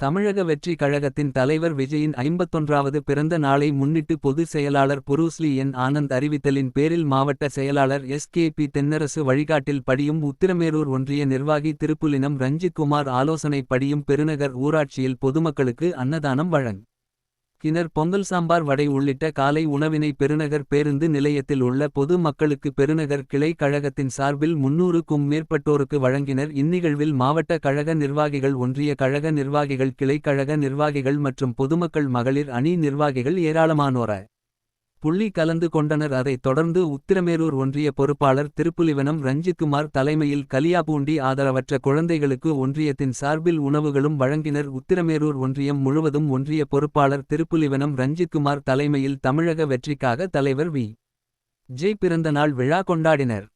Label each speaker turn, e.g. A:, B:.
A: தமிழக வெற்றி கழகத்தின் தலைவர் விஜயின் ஐம்பத்தொன்றாவது பிறந்த நாளை முன்னிட்டு பொதுச் செயலாளர் புரூஸ்லி என் ஆனந்த் அறிவித்தலின் பேரில் மாவட்ட செயலாளர் எஸ் கே பி தென்னரசு வழிகாட்டில் படியும் உத்திரமேரூர் ஒன்றிய நிர்வாகி திருப்புலினம் ரஞ்சித்குமார் ஆலோசனை படியும் பெருநகர் ஊராட்சியில் பொதுமக்களுக்கு அன்னதானம் வழங் கிணர் பொங்கல் சாம்பார் வடை உள்ளிட்ட காலை உணவினை பெருநகர் பேருந்து நிலையத்தில் உள்ள பொது மக்களுக்கு பெருநகர் கிளை கழகத்தின் சார்பில் முன்னூறுக்கும் மேற்பட்டோருக்கு வழங்கினர். இந்நிகழ்வில் மாவட்ட கழக நிர்வாகிகள் ஒன்றிய கழக நிர்வாகிகள் கிளை கழக நிர்வாகிகள் மற்றும் பொதுமக்கள் மகளிர் அணி நிர்வாகிகள் ஏராளமானோர புள்ளி கலந்து கொண்டனர். அதைத் தொடர்ந்து உத்திரமேரூர் ஒன்றிய பொறுப்பாளர் திருப்புலிவனம் ரஞ்சித்குமார் தலைமையில் கலியாபூண்டி ஆதரவற்ற குழந்தைகளுக்கு ஒன்றியத்தின் சார்பில் உணவுகளும் வழங்கினர். உத்திரமேரூர் ஒன்றியம் முழுவதும் ஒன்றிய பொறுப்பாளர் திருப்புலிவனம் ரஞ்சித்குமார் தலைமையில் தமிழக வெற்றிக்காக தலைவர் வி. ஜெய் பிறந்த நாள் விழா கொண்டாடினர்.